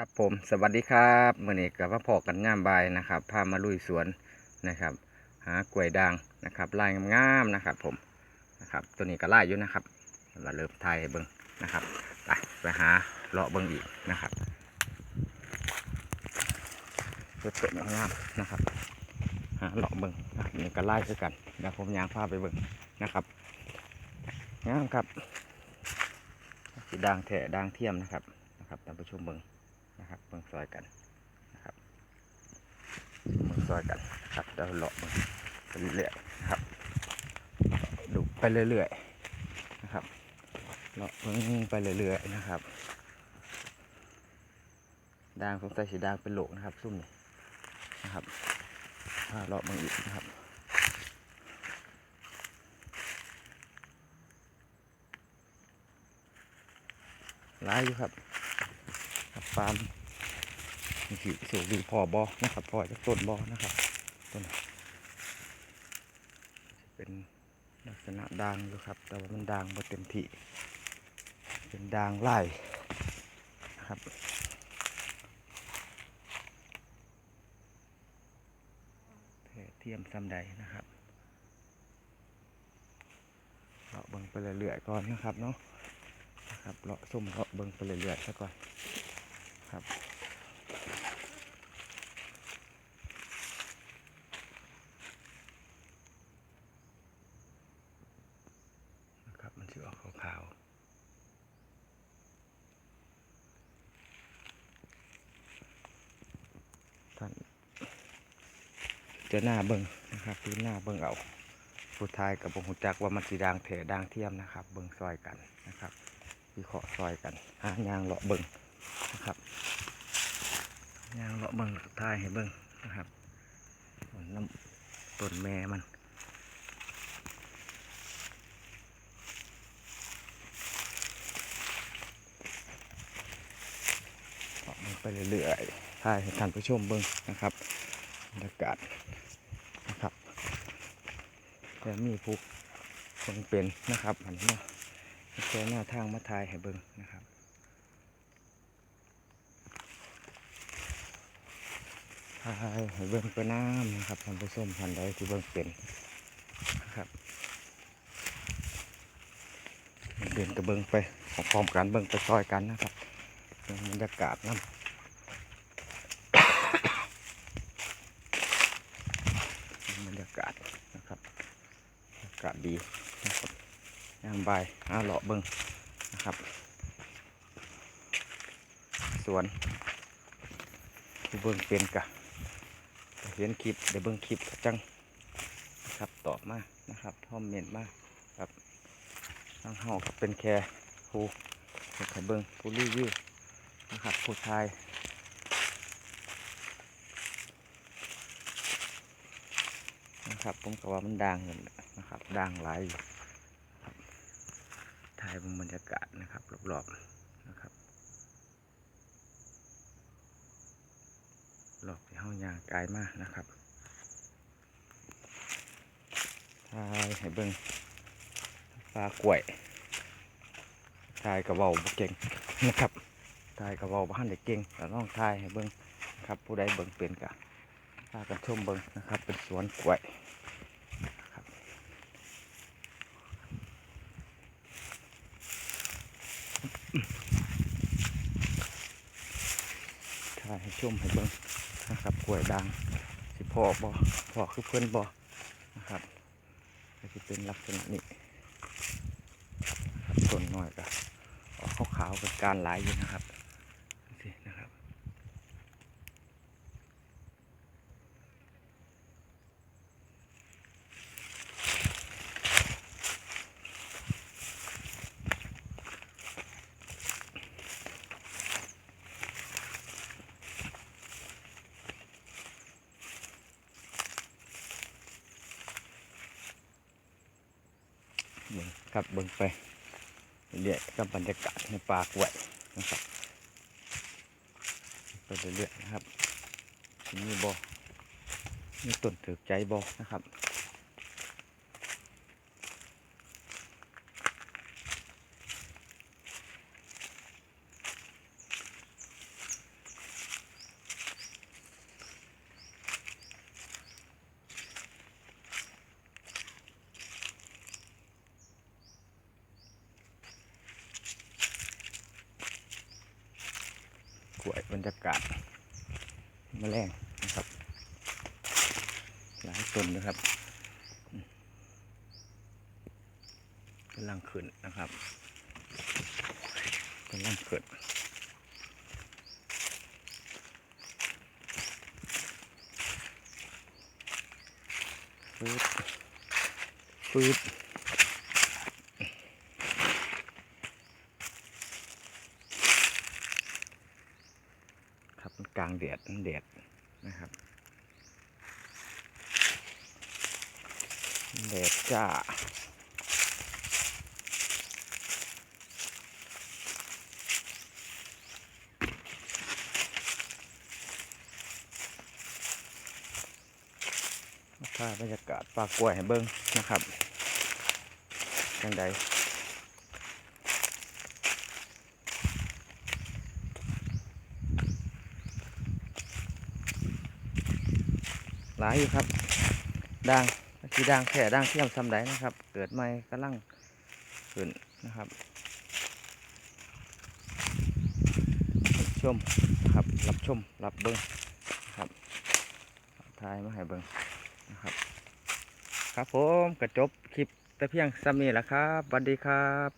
ครับผมสวัสดีครับเมื่อนี้กับพ่อพอกันย่ามบายนะครับพามาลุยสวนนะครับ หากล้วยด่างนะครับลายงามๆนะครับ ผมนะครับ ตัวนี้ก็ไล่อยู่นะครับเราเริ่มทยเบิ้งนะครับไปไปหาเลาะเบิ้งอีกนะครับตัวต้นงามนะครับหาเลาะเบิ้งอะนี่ก็ไล่ด้วยกันเดี๋ยวผมยางพาไปเบิ้งนะครับงามครับด่างแถด่างเทียมนะครับนะครับท่านผู้ชมเบิ้ง นะครับเบิ่งซอยกันนะครับเบิ่งซอยกันครับเดี๋ยวเลาะไปเรื่อยๆนะครับดูไปเรื่อยๆนะครับเลาะเบิ่งไปเรื่อยๆนะครับด่างสงสัยสีด่างเป็นโหลกนะครับซุ่มนี่นะครับถ้าเลาะเบิ่งอีกนะครับหลายอยู่ครับ ครับฟาร์มนี่คือสูงดีพอบอนะครับพอจะต้นบอนะครับต้นเป็นลักษณะด่างอยู่ครับ แต่ว่ามันด่างมาเต็มที่เป็นด่างไล่นะครับแท่เทียมซ้ำใดนะครับเราะเบิ่งไปเรื่อยๆก่อนนะครับเนาะนะครับเลาะส้มเลาะเบิ่งไปเรื่อยๆซะก่อน ครับ นะครับ มันจะออกขาวๆท่านเจะหน้าเบิ่งนะครับดูหน้าเบิ่งเอาผู้ทายกับบงหูจักว่ามันสีด่างแถด่างเทียมนะครับ เบิ่งซอยกันนะครับวิเคราะห์ซอยกันหายางเลาะเบิ่งนะครับ ยางเลาะเบิ่งท้ายให้เบิ่งนะครับน้ำต้นแม่มันไปเรื่อยๆถ่ายให้ท่านผู้ชมเบิ่งนะครับบรรยากาศนะครับแต่มีผู้คนเป็นนะครับอันนี้แค่หน้าทางมาถ่ายให้เบิ่งนะครับ ถ่ายให้เบิ่งไปน้ำนะครับท่านผู้ชมท่านใดที่เบิ่งเป็นนะครับเดินกับเบิ่งไปพร้อมกันเบิ่งไปซอยกันนะครับบรรยากาศน้ำบรรยากาศนะครับบรรยากาศดีนะครับย่างบายหาเลาะเบิ่งนะครับ สวนที่เบิ่งเป็นกะ เห็นคลิปเดี๋ยวเบิ่งคลิปจังนะครับตอบมานะครับคอมเมนต์มาครับทางเฮาเป็นแค่ผู้เฮ็ดให้เบิ่งผู้รีวิวนะครับผู้ชายนะครับผมก็ว่ามันดังอยู่นะครับดังหลายอยู่ครับถ่ายบนบรรยากาศนะครับรอบๆนะครับ หลอกที่ห้องยางกายมากนะครับทายให้เบิ้งปลากล้วยทายกระเบาบเก่งนะครับทายกระเบาบ้านเด็กเก่งแต่น้องทายให้เบิ้งครับผู้ใดเบิ้งเป็นกะพากันชมเบิ้งนะครับ เป็นสวนกล้วยนะครับทายให้ชมให้เบิ้ง นะครับกล้วยด่างสิพอกบ่พอกคือเพื่อนบ่นะครับก็จะเป็นลักษณะนี้ครับต้นน้อยก็ออกขาวๆเป็นการหลายอยู่นะครับ เบิ่งครับเบิ่งไปเรื่อยๆกับบรรยากาศในป่ากล้วยนะครับไปเรื่อยๆนะครับมีบอมีต้นถือใจบอนะครับ วย บรรยากาศมแมลงนะครับ หลายต้นนะครับกำลังขึ้นนะครับกำลังขึ้นฟืดฟืดครับมันกลางแดดแดดนะครับแดดจ้ามาถ่าบรรยากาศปลากล้วยให้เบิ้งนะครับจังใด หลายอยู่ครับด่างสีด่างแค่ด่างเทียมซ้ำใดนะครับ เกิดใหม่กำลังขึ้นนะครับรับชมนะครับรับชมรับเบิ้งนะครับถ่ายมาให้เบิ้งนะครับ ครับผมกระจบคลิปแต่เพียงซ้ำนี้แหละครับสวัสดีครับ